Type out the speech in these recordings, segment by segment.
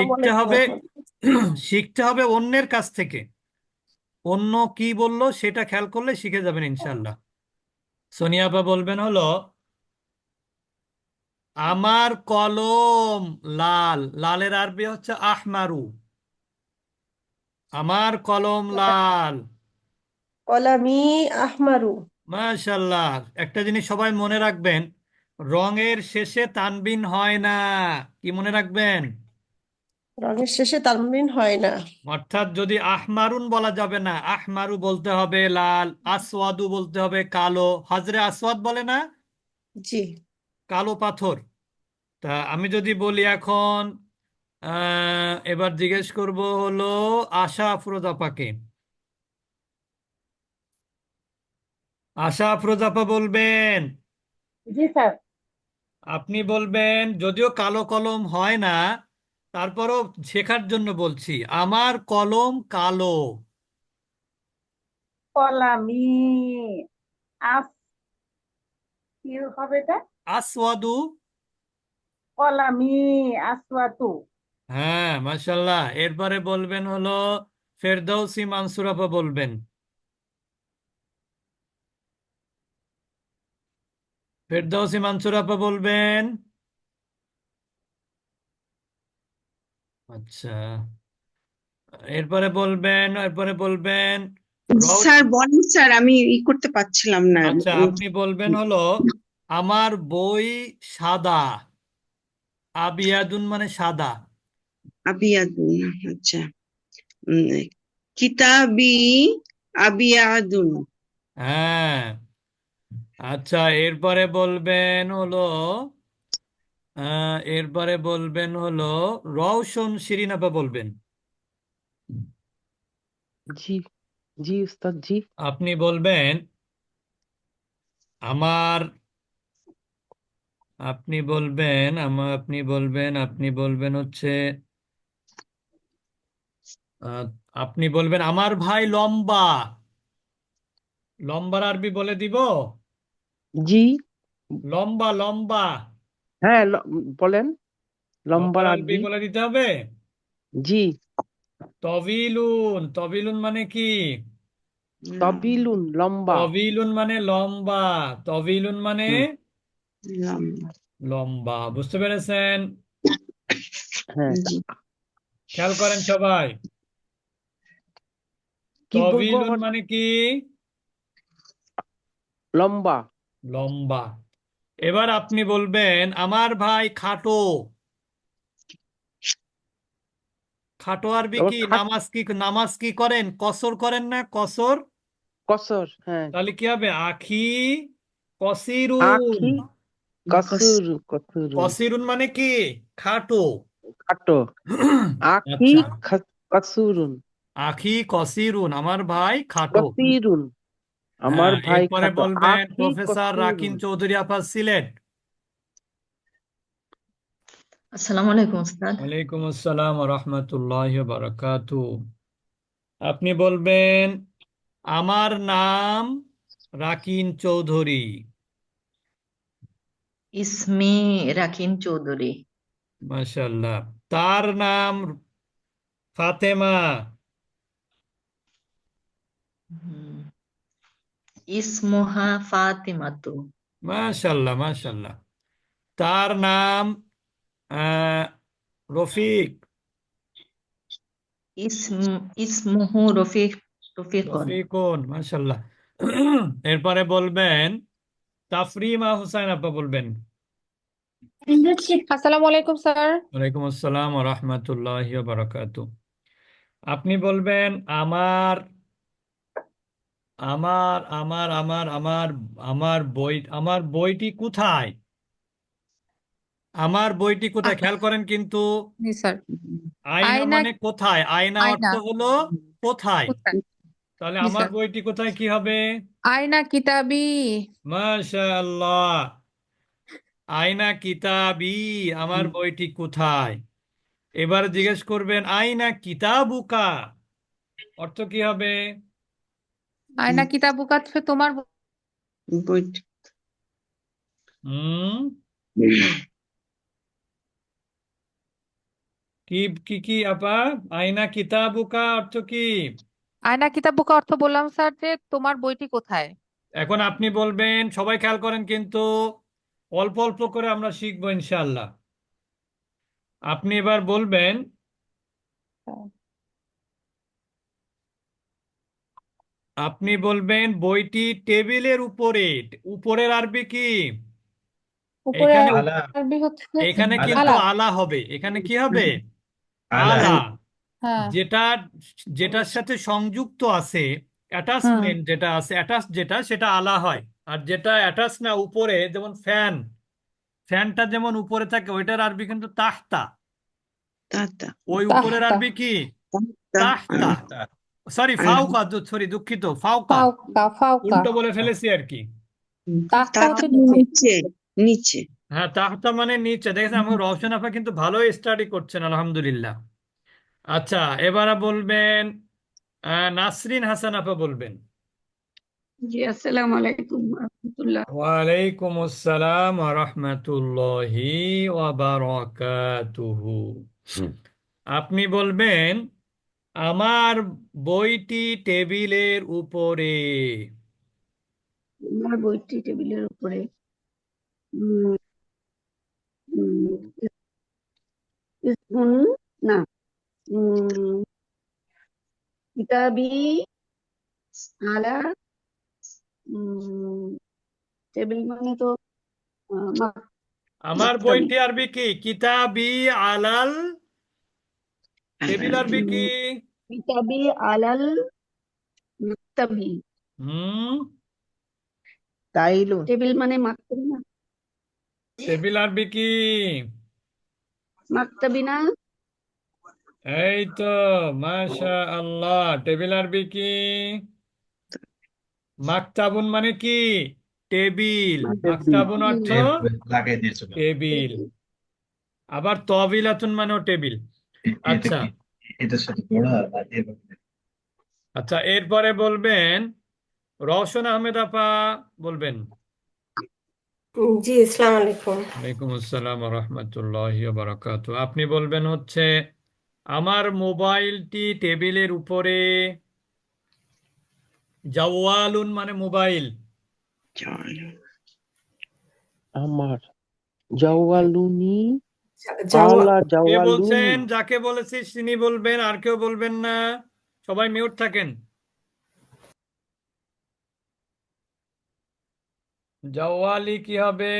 শিখতে হবে শিখতে হবে অন্যের কাছ থেকে। অন্য কি বলল সেটা খেয়াল করলে শিখে যাবেন ইনশাল্লাহ সোনিয়া আপা বলবেন হলো আমার কলম লাল। লালের আরবি হচ্ছে আহমারু। আমার কলম লাল। কলামি আহমারু। মাশাল্লাহ একটা জিনিস সবাই মনে রাখবেন রঙের শেষে তানবিন হয় না। কি মনে রাখবেন? রঙের শেষে তানবিন হয় না। অর্থাৎ যদি আহমারুন বলা যাবে না আহমারু বলতে হবে লাল আসওয়াদু বলতে হবে কালো। হাজরে আসওয়াদ বলে না? জি। কালো পাথর। তা আমি যদি বলি এখন আহ, এবার জিজ্ঞেস করব হলো আশা আফরোজাপাকে আশা আফরোজাপা বলবেন? জি স্যার। আপনি বলবেন যদিও কালো কলম হয় না তারপরও শেখার জন্য বলছি আমার কলম কালো। কলামি। আস কি হবে এটা? আসওয়াদু। কলামি আসওয়াতু। হ্যাঁ মাশাল্লাহ এরপরে বলবেন হলো ফেরদৌসি মানসুর আপা বলবেন। ফেরদৌসি মানসুর আপা বলবেন আচ্ছা। এরপরে বলবেন এরপরে বলবেন স্যার বলেন স্যার আমি ই করতে পারছিলাম না। আচ্ছা আপনি বলবেন হলো আমার বই সাদা আবিয়াদুন মানে সাদা। আবিয়াদুন আচ্ছা। কিতাবি আবিয়াদুন। হ্যাঁ। আচ্ছা এরপরে বলবেন হলো এরপরে বলবেন হলো রওশন শিরিন আপা বলবেন। জি জি উস্তাদ জি আপনি বলবেন আমার আপনি বলবেন আমার আপনি বলবেন আপনি বলবেন হচ্ছে আপনি বলবেন আমার ভাই লম্বা। লম্বার আরবি বলে দিব? জি। লম্বা লম্বা। হ্যাঁ বলেন। লম্বার আরবি। বলে দিতে হবে? জি। তবিলুন তবিলুন মানে কি? তবিলুন লম্বা। তবিলুন মানে লম্বা। তবিলুন মানে? লম্বা। লম্বা বুঝতে পেরেছেন? হ্যাঁ। খেয়াল করেন সবাই। কি বলব তবিলুন মানে কি? লম্বা। লম্বা। এবার আপনি বলবেন আমার ভাই খাটো। খাটো আরবি কি? নামাজ কি নামাজ কি করেন? কসর করেন না? কসর? কসর হ্যাঁ। তাহলে কি হবে? আখি কসিরুন। আখি কসুরু কসুরু কসিরুন। মানে কি? খাটো। খাটো। আখি আচ্ছা। কসুরুন। আখি কসিরুন। আমার ভাই খাটো। কসিরুন। আমার হ্যাঁ, ভাই এরপরে বলবেন আখি প্রফেসর রাকিন চৌধুরী আপা সিলেট। আসসালামু আলাইকুম উস্তাদ ওয়ালাইকুম আসসালাম রহমতুল্লাহ বারাকাতু। আপনি বলবেন আমার নাম রাকিন চৌধুরী। ইসমি রাকিন চৌধুরী। মাশাল্লাহ তার নাম ফাতেমা। হুম। ইসমুহা ফাতিমাতু। মাশাল্লাহ মাশাল্লাহ তার নাম আহ, রফিক। ইসম ইসমুহু রফিক রফিকুন। রফিকুন মাশাল্লাহ এরপরে বলবেন তাফরিমা হুসাইন আপা বলবেন। আসসালামু আলাইকুম স্যার। ওয়ালাইকুম আসসালাম ও রহমতুল্লাহ বারাকাতু আপনি বলবেন আমার আমার আমার আমার আমার আমার বই আমার বইটি কোথায়? আমার বইটি কোথায়? খেয়াল করেন কিন্তু। জি স্যার। আয়না আয়না মানে কোথায়? আয়না অর্থ আয়না হলো কোথায়? কোথায়? তাহলে জি আমার স্যার। বইটি কোথায়? কি হবে? আয়না কিতাবি। মাশাআল্লাহ। আয়না কিতাবি। আমার বইটি কোথায়? এবার জিজ্ঞেস করবেন আয়না কিতাবুকা? অর্থ কি হবে? আয়না বই। বইটি হুম। কি কি কি আপা? আয়না কিতাবুকা অর্থ কি? আয়না কিতাবুকা অর্থ বললাম স্যার যে তোমার বইটি কোথায়? এখন আপনি বলবেন সবাই খেয়াল করেন কিন্তু অল্প অল্প করে আমরা শিখব ইনশাআল্লাহ। আপনি এবার বলবেন আপনি বলবেন বইটি টেবিলের উপরে উপরের আরবি কি? উপরে এখানে আরবি হচ্ছে এখানে কিন্তু আলা আলা হবে। এখানে কি হবে? আলা। আলা। হ্যাঁ। যেটা যেটার সাথে সংযুক্ত আছে অ্যাটাচমেন্ট যেটা আছে অ্যাটাচ যেটা সেটা আলা হয়। আর যেটা অ্যাটাচ না উপরে যেমন ফ্যান ফ্যানটা যেমন উপরে থাকে ওইটার আরবি কিন্তু তাহতা। ওই উপরের তাহতা। আরবি কি? তাহতা। তাহতা। সরি ফাউকা সরি দুঃখিত ফাউকা ফাউকা ফাউকা উল্টো বলে ফেলেছি আর কি। তাহতা নিচে। হ্যাঁ তাহতা মানে নিচে। দেখেছেন আমার রওশন আপা কিন্তু ভালোই স্টাডি করছেন আলহামদুলিল্লাহ। আচ্ছা এবারে বলবেন আহ, নাসরিন হাসান আপা বলবেন। জি আসসালামু আলাইকুম রহমতুল্লাহ। ওয়ালাইকুম আসসালাম ওয়া রাহমাতুল্লাহি ওয়া বারাকাতুহু আপনি বলবেন আমার বইটি টেবিলের উপরে। আমার বইটি টেবিলের উপরে। না। কিতাবি আলা টেবিল মানে তো আমার বইটি আরবি কি? কিতাবি আলাল টেবিল আরবি কি? কিতাবি আলাল মাকতাবি। হুম। তাইলুন টেবিল মানে মাকতাবি না? টেবিল আরবি কি? মাকতাবি না? এই তো মাশা আল্লাহ টেবিল আরবি কি? মাকতাবুন মানে কি? টেবিল। মাকতাবুন অর্থ? লাগাই টেবিল। আবার তবিলাতুন মানেও টেবিল। আচ্ছা। এটার সাথে জোড়া না এভাবে আচ্ছা এরপরে বলবেন রওশন আহমেদ আপা বলবেন। জি আসসালামু আলাইকুম। ওয়ালাইকুম আসসালাম রহমতুল্লাহ বারাকাত আপনি বলবেন হচ্ছে আমার মোবাইলটি টেবিলের উপরে জাওয়ালুন মানে মোবাইল। আমার জাওয়ালুনি কে বলছেন? যাকে বলেছি তিনি বলবেন আর কেউ বলবেন না। সবাই মিউট থাকেন। জাওয়ালি কি হবে?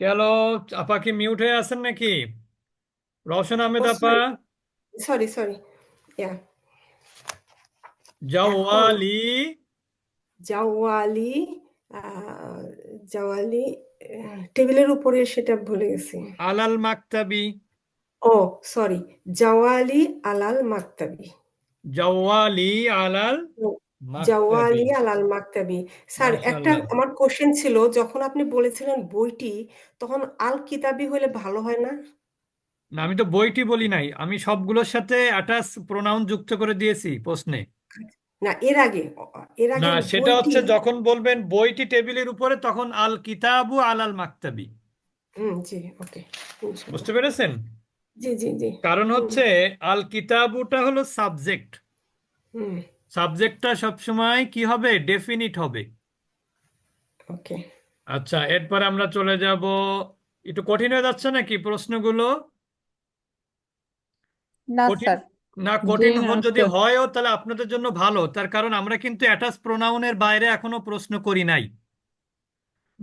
গেল আপা কি মিউট হয়ে আছেন নাকি? রওশন আহমেদ আপা? সরি সরি ইয়া জাওয়ালি জাওয়ালি জাওয়ালি টেবিলের উপরে সেটা ভুলে গেছি। আলাল মাকতাবি। ও সরি জাওয়ালি আলাল মাকতাবি। জাওয়ালি আলাল জাওয়ালি আলাল মাকতাবি। স্যার একটা আমার কোশ্চেন ছিল যখন আপনি বলেছিলেন বইটি তখন আল কিতাবি হলে ভালো হয় না? না আমি তো বইটি বলি নাই। আমি সবগুলোর সাথে অ্যাটাচ প্রোনাউন যুক্ত করে দিয়েছি প্রশ্নে। না এর আগে এর আগে না সেটা বইটি হচ্ছে যখন বলবেন বইটি টেবিলের উপরে তখন আল কিতাবু আলাল মাকতাবি। হুম জি ওকে বুঝতে পেরেছেন? জি জি জি। কারণ হচ্ছে আল কিতাবুটা হলো সাবজেক্ট। হুম। সাবজেক্টটা সবসময় কি হবে? ডেফিনিট হবে। ওকে। আচ্ছা এরপর আমরা চলে যাব। একটু কঠিন হয়ে যাচ্ছে নাকি প্রশ্নগুলো? না স্যার। না কঠিন জি না, যদি হয়ও তাহলে আপনাদের জন্য ভালো। তার কারণ আমরা কিন্তু অ্যাটাচ প্রোনাউনের বাইরে এখনও প্রশ্ন করি নাই।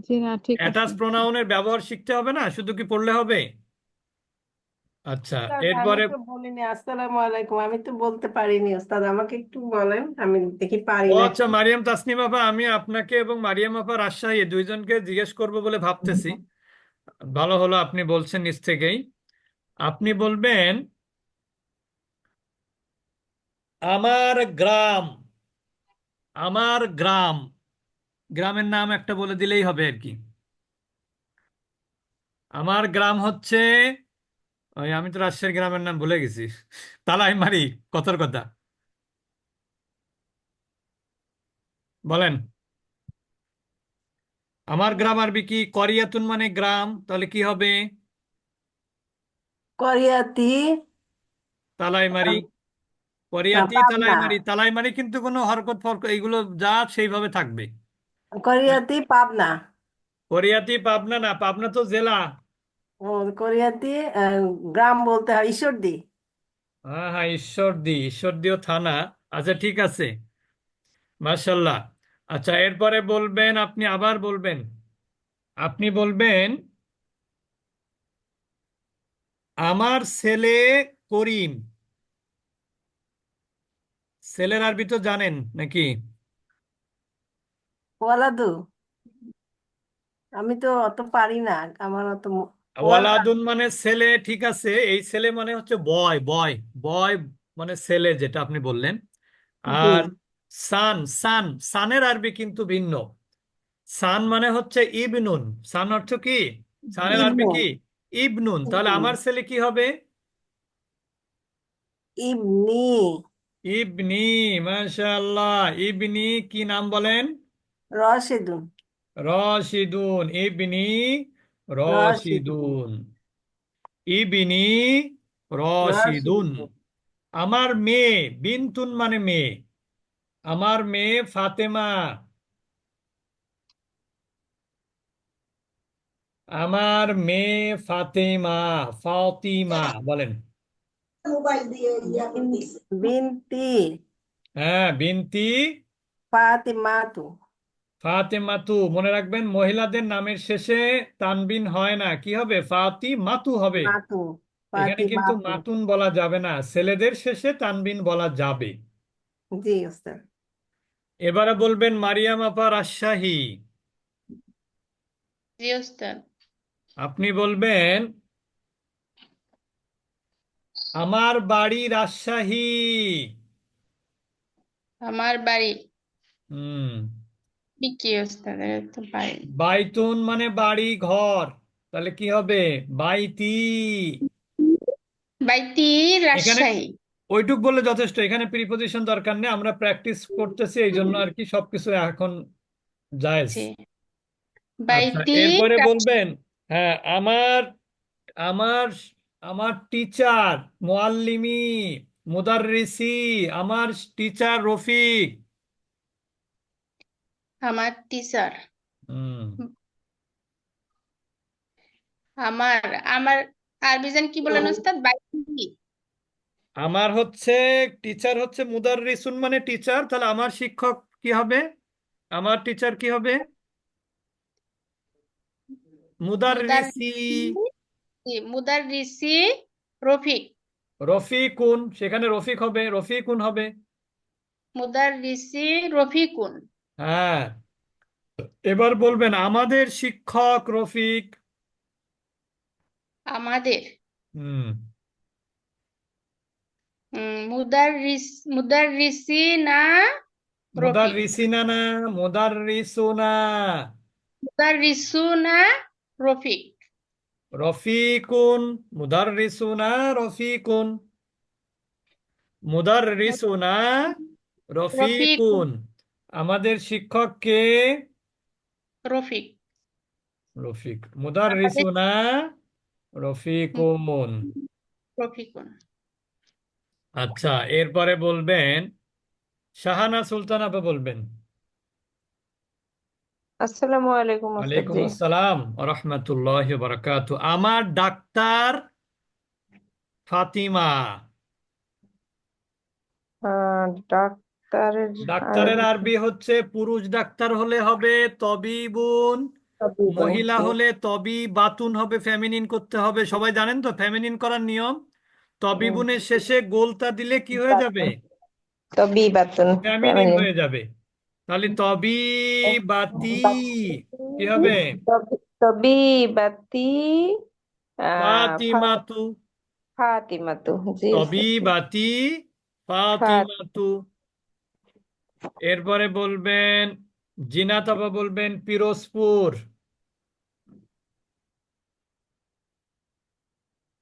জি না ঠিক অ্যাটাচ আছে প্রোনাউনের ব্যবহার শিখতে হবে না শুধু কি পড়লে হবে? আচ্ছা এরপরে তো বলিনি আসসালামু আলাইকুম আমি তো বলতে পারিনি ওস্তাদ আমাকে একটু বলেন আমি দেখি পারি ও নাকি আচ্ছা মারিয়াম তাসনিম আপা আমি আপনাকে এবং মারিয়াম আপা রাজশাহী দুইজনকে জিজ্ঞেস করব বলে ভাবতেছি। ভালো হলো আপনি বলছেন নিজ থেকেই। আপনি বলবেন আমার গ্রাম আমার গ্রাম। গ্রামের নাম একটা বলে দিলেই হবে আর কি। আমার গ্রাম হচ্ছে ওই আমি তো রাজশাহীর গ্রামের নাম ভুলে গেছি। তালাইমারি কতর কথা। বলেন। আমার গ্রাম আরবি কি? করিয়াতুন মানে গ্রাম তাহলে কি হবে? করিয়াতি। তালাইমারি করিয়াতি পাবনা তালাইমারি তালাইমারি কিন্তু কোনো হরকত ফরকত যা সেইভাবে থাকবে। করিয়াতি পাবনা। করিয়াতি পাবনা না পাবনা তো জেলা। ও করিয়াতি গ্রাম বলতে হয় ঈশ্বরদী। হ্যাঁ হ্যাঁ ঈশ্বরদী ঈশ্বরদীও থানা। আচ্ছা ঠিক আছে। মাশাল্লাহ। আচ্ছা এরপরে বলবেন আপনি আবার বলবেন। আপনি বলবেন আমার ছেলে করিম। ছেলের আরবি তো জানেন নাকি? ওয়ালাদু। আমি তো অত পারি না আমার অত ওয়ালাদুন মানে ছেলে ঠিক আছে এই ছেলে মানে হচ্ছে বয় বয় বয় মানে ছেলে যেটা আপনি বললেন। আর সান সান সানের আরবি কিন্তু ভিন্ন। সান মানে হচ্ছে ইবনুন সান অর্থ কি? সানের আরবি কি? ইবনুন তাহলে আমার ছেলে কি হবে? ইবনি। ইবনি মাশাআল্লাহ। ইবনি কি নাম বলেন? রশিদুন। রশিদুন। ইবনি রশিদুন। ইবনি রশিদুন। আমার মেয়ে বিনতুন মানে মেয়ে। আমার মেয়ে ফাতেমা। আমার মেয়ে ফাতেমা ফাতিমা বলেন। বিন- বিনতি হ্যাঁ বিনতি ফাতিমাতু ফাতেমাতু মনে রাখবেন মহিলাদের নামের শেষে তানবিন হয় না। কি হবে? ফাতিমাতু হবে। মাতু এখানে কিন্তু ফাতিমাতু মাতুন বলা যাবে না। ছেলেদের শেষে তানবিন বলা যাবে। জি ওস্তাদ এবারে বলবেন মারিয়াম আপা রাজশাহী। জি ওস্তাদ আপনি বলবেন আমার বাড়ি রাজশাহী। আমার বাড়ি। হুম। কি কি ওস্তাদ তো পারি বাইতুন মানে বাড়ি ঘর। তাহলে কি হবে? বাইতি। বাইতি এখানে রাজশাহী। ওইটুক বললে যথেষ্ট। এখানে প্রিপোজিশন দরকার নেই। আমরা প্র্যাকটিস করতেছি এই জন্য আর কি সবকিছু এখন জায়েজ। আচ্ছা বাইতি এরপরে বলবেন হ্যাঁ আমার আমার আমার টিচার মোয়াল্লিমি মুদাররিসি আমার টিচার রফিক। আমার টিচার হুম। আমার আমার আরবি জান কি বলেন ওস্তাদ? আমার হচ্ছে টিচার হচ্ছে মুদাররিসুন মানে টিচার তাহলে আমার শিক্ষক কি হবে? আমার টিচার কি হবে? মুদাররিসি। মুদাররিসি রফিক রফিকুন সেখানে রফিক হবে রফিকুন হবে। মুদাররিসি রফিকুন। হ্যাঁ। এবার বলবেন আমাদের শিক্ষক রফিক? আমাদের। হুম। মুদাররিস না রফিক? মুদাররিসিনা না মুদাররিসুনা মুদাররিসুনা রফিক? রফিকুন মুদাররিসুনা রফিকুন। মুদাররিসুনা রফিকুন। আমাদের শিক্ষক কে? রফিক। রফিক। মুদাররিসুনা রফিকুন। রফিকুন। আচ্ছা এরপরে বলবেন শাহানা সুলতান আপা বলবেন। আসসালামু আলাইকুম ওয়ালাইকুম আসসালাম রহমতুল্লাহ বারাকাতু আমার ডাক্তার ফাতিমা। ডাক্তারের ডাক্তারের আরবি হচ্ছে পুরুষ ডাক্তার হলে হবে তবিবুন মহিলা হলে তবি বাতুন হবে ফেমিনিন করতে হবে। সবাই জানেন তো ফেমিনিন করার নিয়ম? তবিবুনের শেষে গোলতা দিলে কি হয়ে যাবে? তবিবাতুন ফেমিনিন হয়ে যাবে। তাহলে তবি বাতি কি হবে? তবি ফা- ফাতিমাতু ফাতিমাতু জি। তবি বাতি ফাতিমাতু এরপরে বলবেন জিনাত আপা বলবেন পিরোজপুর।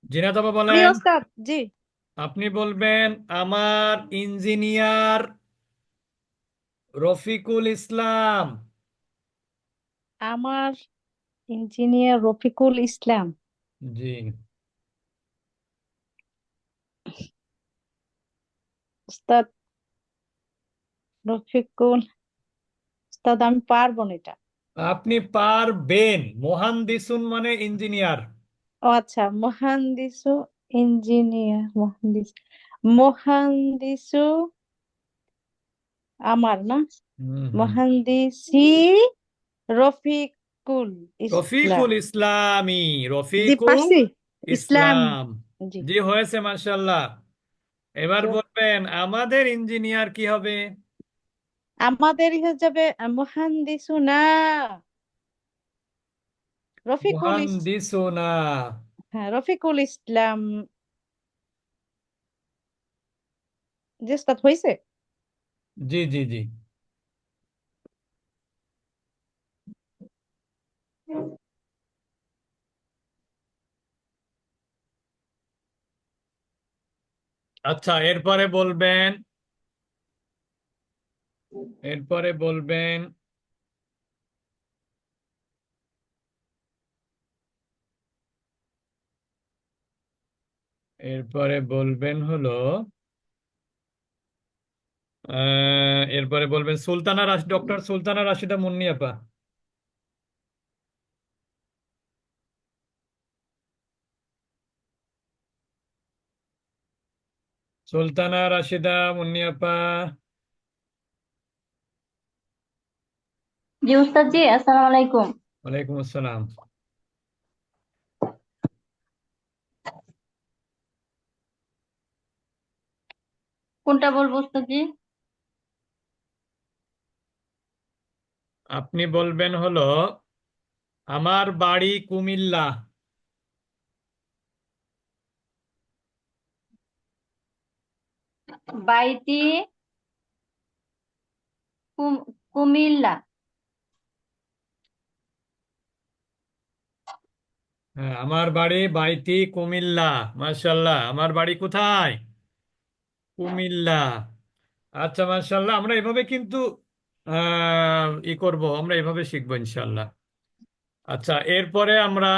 জিনাত আপা বলেন জি। আপনি বলবেন আমার ইঞ্জিনিয়ার রফিকুল ইসলাম। আমার ইঞ্জিনিয়ার রফিকুল ইসলাম। জি। উস্তাদ রফিকুল উস্তাদ আমি পারব না এটা। আপনি পারবেন। মোহান্দিসুন মানে ইঞ্জিনিয়ার। ও আচ্ছা মহান্দিসু ইঞ্জিনিয়ার মহান্দিস মহান্দিসু আমার না? মহান্দিসি রফিকুল রফিকুল ইসলামী রফিকুল ইসলাম। জি। হয়েছে মাশাল্লাহ এবার বলবেন আমাদের ইঞ্জিনিয়ার কি হবে? আমাদের হয়ে যাবে মহান্দিসু না রফিকুল মুহান্দিসুনা। হ্যাঁ রফিকুল ইসলাম। জি হয়েছে? জি জি জি। আচ্ছা এরপরে বলবেন। এরপরে বলবেন। এরপরে বলবেন হলো এরপরে বলবেন সুলতানা রাশ ডক্টর সুলতানা রাশিদা মুন্নি আপা সুলতানা রাশিদা মুন্নি আপা জি উস্তাদ জি আসসালামু আলাইকুম। ওয়ালাইকুম আসসালাম। কোনটা বলব উস্তাদ জি আপনি বলবেন হলো আমার বাড়ি কুমিল্লা। কুম- কুমিল্লা। হ্যাঁ আমার বাড়ি বাইতি কুমিল্লা মাশাল্লাহ আমার বাড়ি কোথায়? কুমিল্লা। আচ্ছা মাশাল্লাহ আমরা এভাবে কিন্তু ই করব, আমরা এভাবে শিখব ইনশাল্লাহ আচ্ছা এরপরে আমরা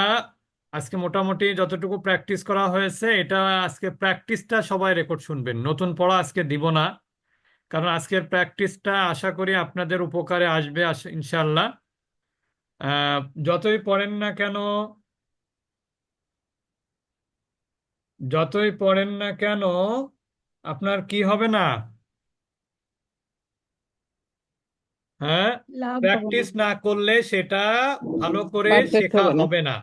আজকে মোটামুটি যতটুকু প্র্যাকটিস করা হয়েছে, এটা আজকে প্র্যাকটিসটা সবাই রেকর্ড শুনবেন। নতুন পড়া আজকে দিব না, কারণ আজকের প্র্যাকটিসটা আশা করি আপনাদের উপকারে আসবে আস- ইনশাল্লাহ যতই পড়েন না কেন, যতই পড়েন না কেন, আপনার কি হবে না? হ্যাঁ প্র্যাকটিস না করলে সেটা ভালো করে শেখা হবে না।